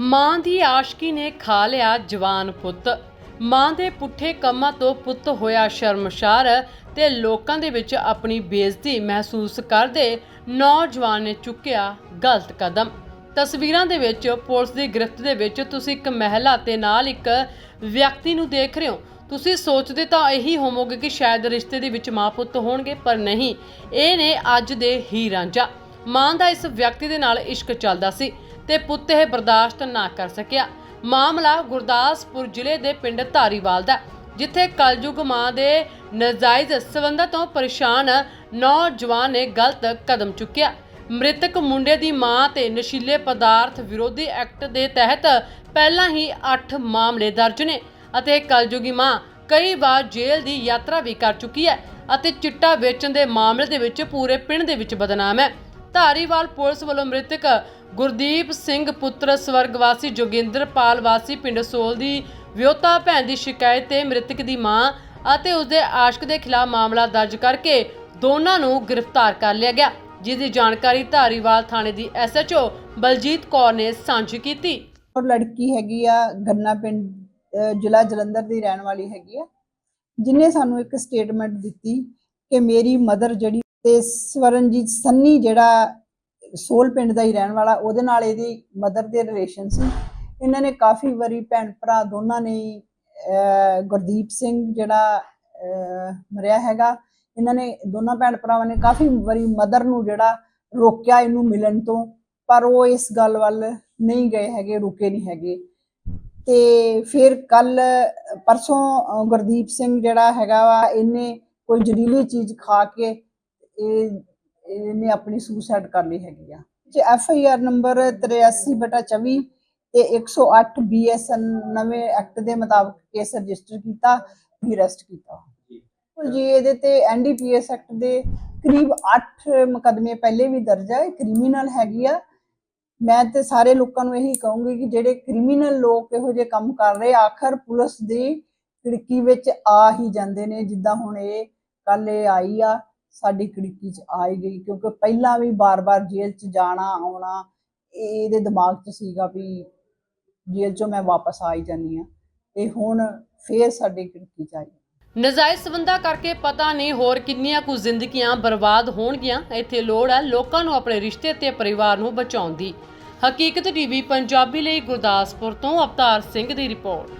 ਮਾਂ ਦੀ ਆਸ਼ਕੀ ਨੇ ਖਾ ਲਿਆ ਜਵਾਨ ਪੁੱਤ। ਮਾਂ ਦੇ ਪੁੱਠੇ ਕੰਮਾਂ ਤੋਂ ਪੁੱਤ ਹੋਇਆ ਸ਼ਰਮਸ਼ਾਰ ਤੇ ਲੋਕਾਂ ਦੇ ਵਿੱਚ ਆਪਣੀ ਬੇਇੱਜ਼ਤੀ ਮਹਿਸੂਸ ਕਰਦੇ ਨੌਜਵਾਨ ਨੇ ਚੁੱਕਿਆ ਗਲਤ ਕਦਮ। ਤਸਵੀਰਾਂ ਦੇ ਵਿੱਚ ਪੁਲਿਸ ਦੀ ਗ੍ਰਿਫਤ ਦੇ ਵਿੱਚ ਤੁਸੀਂ ਇੱਕ ਮਹਿਲਾ ਤੇ ਨਾਲ ਇੱਕ ਵਿਅਕਤੀ ਨੂੰ ਦੇਖ ਰਹੇ ਹੋ। ਤੁਸੀਂ ਸੋਚਦੇ ਤਾਂ ਇਹੀ ਹੋਵੋਗੇ ਕਿ ਸ਼ਾਇਦ ਰਿਸ਼ਤੇ ਦੇ ਵਿੱਚ ਮਾਂ ਪੁੱਤ ਹੋਣਗੇ, ਪਰ ਨਹੀਂ। ਇਹ ਨੇ ਅੱਜ ਦੇ ਹੀ ਰਾਂਝਾ ਮਾਂ ਦਾ ਇਸ ਵਿਅਕਤੀ ਦੇ ਨਾਲ ਇਸ਼ਕ ਚੱਲਦਾ ਸੀ। ਤੇ ਪੁੱਤ ਇਹ ਬਰਦਾਸ਼ਤ ਨਾ ਕਰ ਸਕਿਆ। ਮਾਮਲਾ ਗੁਰਦਾਸਪੁਰ ਜ਼ਿਲ੍ਹੇ ਦੇ ਪਿੰਡ ਧਾਰੀਵਾਲ ਦਾ ਜਿੱਥੇ ਕਲਯੁਗ ਮਾਂ ਦੇ ਨਜਾਇਜ਼ ਸਬੰਧਾਂ ਤੋਂ ਪਰੇਸ਼ਾਨ ਨੌਜਵਾਨ ਨੇ ਗਲਤ ਕਦਮ ਚੁੱਕਿਆ। ਮ੍ਰਿਤਕ ਮੁੰਡੇ ਦੀ ਮਾਂ ਤੇ ਨਸ਼ੀਲੇ ਪਦਾਰਥ ਵਿਰੋਧੀ ਐਕਟ ਦੇ ਤਹਿਤ ਪਹਿਲਾਂ ਹੀ 8 ਮਾਮਲੇ ਦਰਜ ਨੇ ਅਤੇ ਕਲਯੁਗੀ ਮਾਂ ਕਈ ਵਾਰ ਜੇਲ੍ਹ ਦੀ ਯਾਤਰਾ ਵੀ ਕਰ ਚੁੱਕੀ ਹੈ ਅਤੇ ਚਿੱਟਾ ਵੇਚਣ ਦੇ ਮਾਮਲੇ ਦੇ ਵਿੱਚ ਪੂਰੇ ਪਿੰਡ ਦੇ ਵਿੱਚ ਬਦਨਾਮ ਹੈ। ਧਾਰੀਵਾਲ ਪੁਲਿਸ ਵੱਲੋਂ ਮ੍ਰਿਤਕ ਗੁਰਦੀਪ ਸਿੰਘ ਪੁੱਤਰ ਸਵਰਗਵਾਸੀ ਜੋਗਿੰਦਰਪਾਲ ਵਾਸੀ ਪਿੰਡ ਸੋਲ ਦੀ ਵਿਆਹੁਤਾ ਭੈਣ ਦੀ ਸ਼ਿਕਾਇਤ ਤੇ ਮ੍ਰਿਤਕ ਦੀ ਮਾਂ ਅਤੇ ਉਸਦੇ ਆਸ਼ਕ ਦੇ ਖਿਲਾਫ ਮਾਮਲਾ ਦਰਜ ਕਰਕੇ ਦੋਨਾਂ ਨੂੰ ਗ੍ਰਿਫਤਾਰ ਕਰ ਲਿਆ ਗਿਆ ਜਿਸ ਦੀ ਜਾਣਕਾਰੀ ਧਾਰੀਵਾਲ ਥਾਣੇ ਦੀ ਐਸਐਚਓ ਬਲਜੀਤ ਕੌਰ ਨੇ ਸਾਂਝੀ ਕੀਤੀ। ਔਰ ਲੜਕੀ ਹੈਗੀ ਆ, ਗੰਨਾ ਪਿੰਡ, ਅਹ, ਜ਼ਿਲ੍ਹਾ ਜਲੰਧਰ ਦੀ ਰਹਿਣ ਵਾਲੀ ਹੈਗੀ ਆ, ਜਿਨੇ ਸਾਨੂੰ ਇੱਕ ਸਟੇਟਮੈਂਟ ਦਿੱਤੀ ਕਿ ਮੇਰੀ ਮਦਰ ਜਿਹੜੀ ਤੇ ਸਵਰਨਜੀਤ ਸੰਨੀ ਜਿਹੜਾ ਸੋਲ ਪਿੰਡ ਦਾ ਹੀ ਰਹਿਣ ਵਾਲਾ, ਉਹਦੇ ਨਾਲ ਇਹਦੀ ਮਦਰ ਦੇ ਰਿਲੇਸ਼ਨ ਸੀ। ਇਹਨਾਂ ਨੇ ਕਾਫੀ ਵਾਰੀ ਭੈਣ ਭਰਾ ਦੋਨਾਂ ਨੇ ਗੁਰਦੀਪ ਸਿੰਘ ਜਿਹੜਾ ਮਰਿਆ ਹੈਗਾ, ਇਹਨਾਂ ਨੇ ਦੋਨਾਂ ਭੈਣ ਭਰਾਵਾਂ ਨੇ ਕਾਫੀ ਵਾਰੀ ਮਦਰ ਨੂੰ ਜਿਹੜਾ ਰੋਕਿਆ ਇਹਨੂੰ ਮਿਲਣ ਤੋਂ, ਪਰ ਉਹ ਇਸ ਗੱਲ ਵੱਲ ਨਹੀਂ ਗਏ ਹੈਗੇ, ਰੁਕੇ ਨਹੀਂ ਹੈਗੇ। ਤੇ ਫਿਰ ਕੱਲ ਪਰਸੋਂ ਗੁਰਦੀਪ ਸਿੰਘ ਜਿਹੜਾ ਹੈਗਾ ਵਾ, ਇਹਨੇ ਕੋਈ ਜ਼ਹਿਰੀਲੀ ਚੀਜ਼ ਖਾ ਕੇ ਇਹ ਇਹਨੇ ਆਪਣੀ ਸੁਸਾਈਡ ਕਰ ਲਈ ਹੈਗੀ ਆ। ਜੇ ਐਫ ਆਈ ਆਰ ਨੰਬਰ 83/24 ਤੇ 108 ਬੀਐਸਐਨ ਨਵੇਂ ਐਕਟ ਦੇ ਮੁਤਾਬਕ ਕੇਸ ਰਜਿਸਟਰ ਕੀਤਾ, ਵੀ ਅਰੈਸਟ ਕੀਤਾ। ਜੀ, ਇਹਦੇ ਤੇ ਐਨਡੀਪੀਐਸ ਐਕਟ ਦੇ ਕਰੀਬ 8 ਮੁਕਦਮੇ ਪਹਿਲੇ ਵੀ ਦਰਜ ਹੈ ਕ੍ਰਿਮੀਨਲ ਹੈਗੀ ਆ। ਮੈਂ ਤੇ ਸਾਰੇ ਲੋਕਾਂ ਨੂੰ ਇਹੀ ਕਹੂੰਗੀ ਕਿ ਜਿਹੜੇ ਕ੍ਰਿਮੀਨਲ ਲੋਕ ਇਹੋ ਜਿਹੇ ਕੰਮ ਕਰ ਰਹੇ, ਆਖਰ ਪੁਲਿਸ ਦੀ ਖਿੜਕੀ ਵਿੱਚ ਆ ਹੀ ਜਾਂਦੇ ਨੇ, ਜਿੱਦਾਂ ਹੁਣ ਇਹ ਕੱਲ ਇਹ ਆਈ ਆ ਸਾਡੀ ਖਿੜਕੀ 'ਚ ਆ ਗਈ, ਕਿਉਂਕਿ ਪਹਿਲਾਂ ਵੀ ਬਾਰ-ਬਾਰ ਜੇਲ੍ਹ 'ਚ ਜਾਣਾ, ਆਉਣਾ ਇਹਦੇ ਦਿਮਾਗ 'ਚ ਸੀਗਾ ਵੀ ਜੇਲ੍ਹ 'ਚੋਂ ਮੈਂ ਵਾਪਸ ਆ ਜਾਨੀ ਆ ਤੇ ਹੁਣ ਫੇਰ ਸਾਡੀ ਖਿੜਕੀ 'ਚ ਆਈ। ਨਜਾਇਜ਼ ਸਬੰਧਾਂ ਕਰਕੇ ਪਤਾ ਨਹੀਂ ਹੋਰ ਕਿੰਨੀਆਂ ਕੁ ਜ਼ਿੰਦਗੀਆਂ ਬਰਬਾਦ ਹੋਣਗੀਆਂ, ਇੱਥੇ ਲੋੜ ਹੈ ਲੋਕਾਂ ਨੂੰ ਆਪਣੇ ਰਿਸ਼ਤੇ ਤੇ ਪਰਿਵਾਰ ਨੂੰ ਬਚਾਉਣ ਦੀ। ਹਕੀਕਤ ਟੀਵੀ ਪੰਜਾਬੀ ਲਈ ਗੁਰਦਾਸਪੁਰ ਤੋਂ ਅਵਤਾਰ ਸਿੰਘ ਦੀ ਰਿਪੋਰਟ।